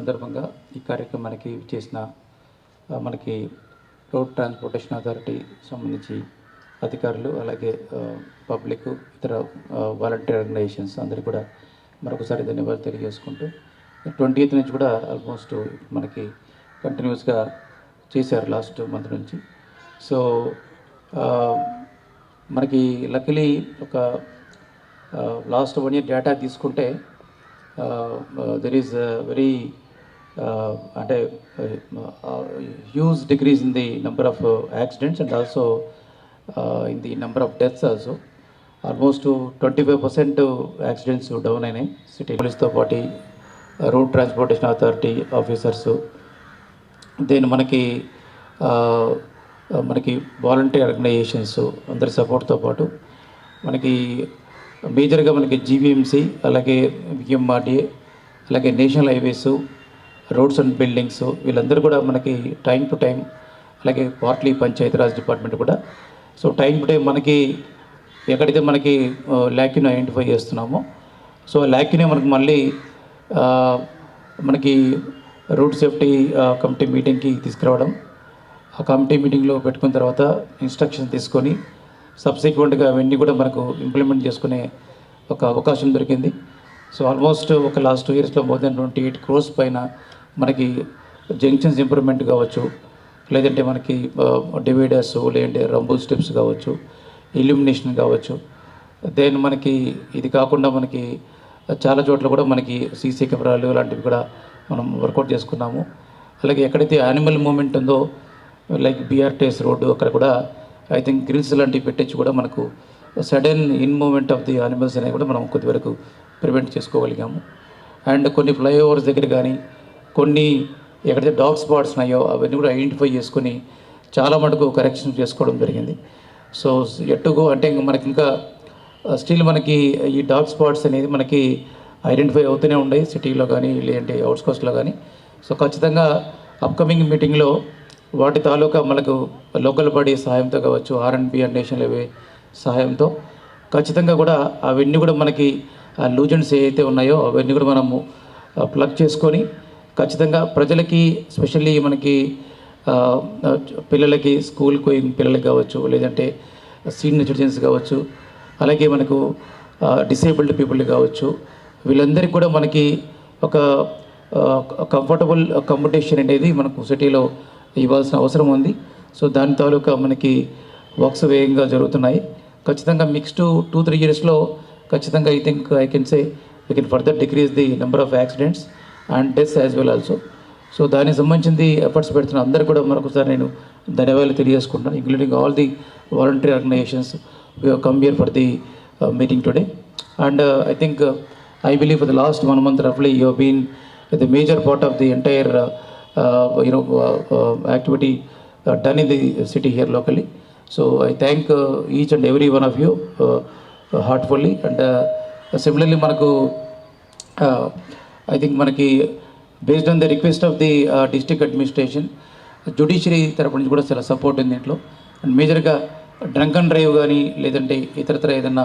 సందర్భంగా ఈ కార్యక్రమానికి చేసిన మనకి రోడ్ ట్రాన్స్పోర్టేషన్ అథారిటీ సంబంధించి అధికారులు అలాగే పబ్లిక్ ఇతర వాలంటీర్ ఆర్గనైజేషన్స్ అందరికీ కూడా మరొకసారి ధన్యవాదాలు తెలియజేసుకుంటూ ట్వంటీ ఎయిత్ నుంచి కూడా ఆల్మోస్ట్ మనకి కంటిన్యూస్గా చేశారు లాస్ట్ మంత్ నుంచి. సో మనకి లక్కలీ ఒక లాస్ట్ వన్ ఇయర్ డేటా తీసుకుంటే దెర్ ఈస్ వెరీ అంటే huge decrease in the number of accidents and also in the number of deaths also almost twenty five percent accidents down అయినాయి. City పోలీస్తో పాటు road transportation authority officers then మనకి మనకి volunteer organisations అందరి సపోర్ట్తో పాటు మనకి మేజర్గా మనకి జీవీఎంసీ అలాగే విఎంఆర్డీఏ అలాగే national highways roads and buildings వీళ్ళందరూ కూడా మనకి టైం టు టైం అలాగే పార్ట్లీ పంచాయతీరాజ్ డిపార్ట్మెంట్ కూడా. సో టైం టు టైం మనకి ఎక్కడైతే మనకి ల్యాక్యూని ఐడెంటిఫై చేస్తున్నామో సో ల్యాక్యూని మనకు మళ్ళీ మనకి రోడ్ సేఫ్టీ కమిటీ మీటింగ్కి తీసుకురావడం ఆ కమిటీ మీటింగ్లో పెట్టుకున్న తర్వాత ఇన్స్ట్రక్షన్ తీసుకొని సబ్సిక్వెంట్గా అవన్నీ కూడా మనకు ఇంప్లిమెంట్ చేసుకునే ఒక అవకాశం దొరికింది. సో ఆల్మోస్ట్ ఒక లాస్ట్ టూ ఇయర్స్లో more than twenty eight crores పైన మనకి జంక్షన్స్ ఇంప్రూవ్మెంట్ కావచ్చు లేదంటే మనకి డివైడర్స్ లేదంటే రంబుల్ స్టెప్స్ కావచ్చు ఇల్యూమినేషన్ కావచ్చు. దెన్ మనకి ఇది కాకుండా మనకి చాలా చోట్ల కూడా మనకి సీసీ కెమెరాలు లాంటివి కూడా మనం వర్కౌట్ చేసుకున్నాము. అలాగే ఎక్కడైతే యానిమల్ మూమెంట్ ఉందో లైక్ బీఆర్టీఎస్ రోడ్డు అక్కడ కూడా ఐ థింక్ గ్రిల్స్ లాంటివి పెట్టించి కూడా మనకు sudden in movement of the animals అనేవి కూడా మనం కొద్దివరకు ప్రివెంట్ చేసుకోగలిగాము. అండ్ కొన్ని ఫ్లైఓవర్స్ దగ్గర కానీ కొన్ని ఎక్కడైతే డాగ్ స్పాట్స్ ఉన్నాయో అవన్నీ కూడా ఐడెంటిఫై చేసుకొని చాలా మటుకు కరెక్షన్ చేసుకోవడం జరిగింది. సో ఎట్టుకు అంటే మనకి ఇంకా uh, స్టిల్ మనకి ఈ డాగ్ స్పాట్స్ అనేది మనకి ఐడెంటిఫై అవుతూనే ఉన్నాయి సిటీలో కానీ లేదంటే అవుట్స్కోస్ట్లో కానీ సో ఖచ్చితంగా అప్కమింగ్ మీటింగ్లో వాటి తాలూకా మనకు లోకల్ బాడీ సహాయంతో కావచ్చు ఆర్ఎన్బి అండ్ నేషనల్ హైవే సహాయంతో ఖచ్చితంగా కూడా అవన్నీ కూడా మనకి uh, ఆ ఏవైతే ఉన్నాయో అవన్నీ కూడా మనము uh, ప్లగ్ చేసుకొని ఖచ్చితంగా ప్రజలకి స్పెషల్లీ మనకి పిల్లలకి స్కూల్ గోయింగ్ పిల్లలకి కావచ్చు లేదంటే సీనియర్ సిటిజన్స్ కావచ్చు అలాగే మనకు డిసేబుల్డ్ పీపుల్ కావచ్చు వీళ్ళందరికీ కూడా మనకి ఒక కంఫర్టబుల్ అకామిడేషన్ అనేది మనకు సిటీలో ఇవ్వాల్సిన అవసరం ఉంది. సో దాని తాలూకా మనకి వర్క్స్ వేగంగా జరుగుతున్నాయి. ఖచ్చితంగా మిక్స్డ్ టూ త్రీ ఇయర్స్లో ఖచ్చితంగా I think I can say we can further decrease the number of accidents and deaths as well also so దానికి సంబంధించింది ఎఫర్ట్స్ పెడుతున్న అందరూ కూడా మరొకసారి నేను ధన్యవాదాలు తెలియజేసుకుంటాను including all the voluntary organisations we come here for the meeting today and I think I believe for the last one month రఫ్లీ you been the major part of the entire you know activity done in the city here locally so I thank each and every one of you heartfully and similarly మనకు I think మనకి based on the request of the district administration judiciary తరపు నుంచి కూడా చాలా support ఉంది దీంట్లో. And మేజర్గా drunk and drive కానీ లేదంటే ఇతరత్ర ఏదన్నా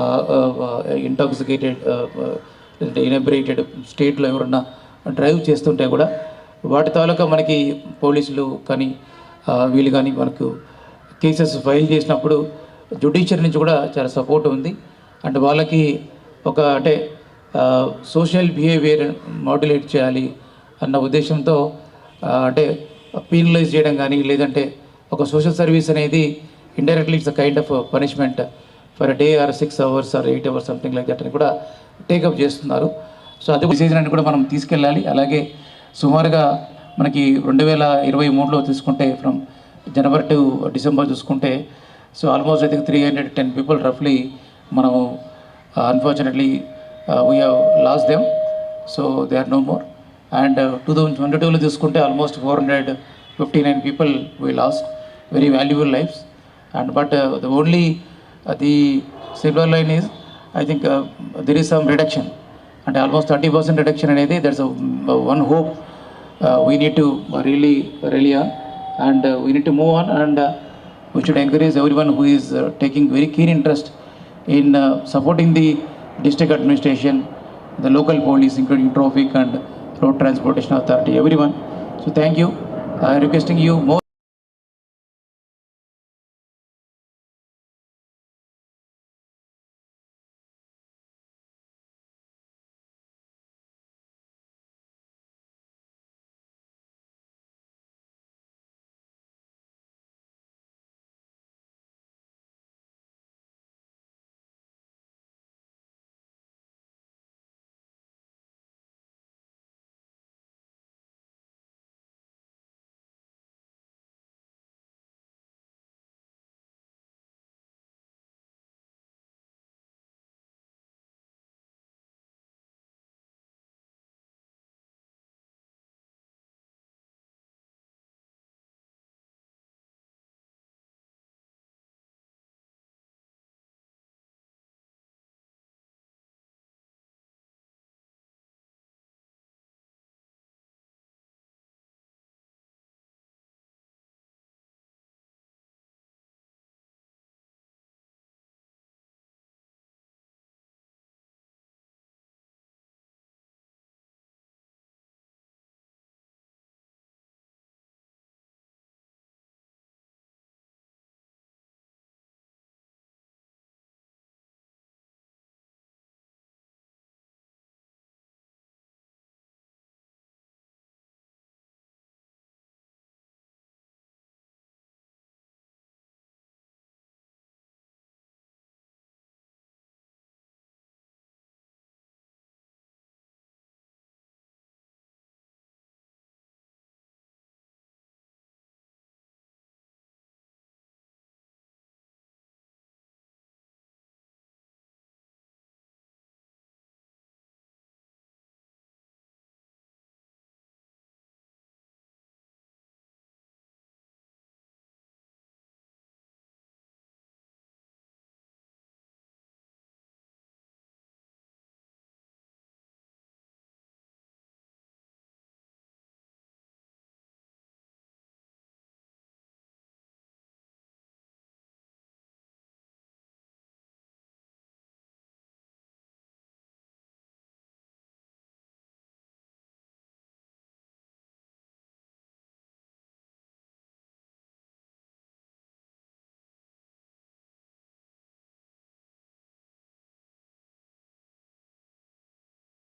uh, uh, uh, ఇంటాక్సికేటెడ్ లేదంటే ఇనబరేటెడ్ స్టేట్లో ఎవరన్నా డ్రైవ్ చేస్తుంటే కూడా వాటి తాలూకా మనకి పోలీసులు కానీ వీళ్ళు కానీ మనకు కేసెస్ ఫైల్ చేసినప్పుడు జ్యుడిషియరీ నుంచి కూడా చాలా సపోర్ట్ ఉంది. అండ్ వాళ్ళకి ఒక అంటే సోషల్ బిహేవియర్ మాడ్యులేట్ చేయాలి అన్న ఉద్దేశంతో అంటే పీనలైజ్ చేయడం కానీ లేదంటే ఒక సోషల్ సర్వీస్ అనేది indirectly it's a kind of punishment for day or six hours or eight hours something like that అని కూడా టేకప్ చేస్తున్నారు. సో అది డిసిజన్ అని కూడా మనం తీసుకెళ్ళాలి. అలాగే సుమారుగా మనకి రెండు వేల ఇరవై మూడులో తీసుకుంటే ఫ్రమ్ జనవరి టు డిసెంబర్ చూసుకుంటే సో ఆల్మోస్ట్ అయితే త్రీ హండ్రెడ్ టెన్ పీపుల్ రఫ్లీ మనం unfortunately we have lost them so they are no more and two thousand twenty టూలో చూసుకుంటే almost four hundred fifty nine people we lost very valuable lives and but the only the silver line is I think there is some reduction అంటే almost thirty percent reduction అనేది that's one hope we need to really really on and we need to move on and we should encourage every one who is taking very keen interest in supporting the district administration, the local police, including traffic and road transportation authority, everyone. So thank you. Uh, requesting you more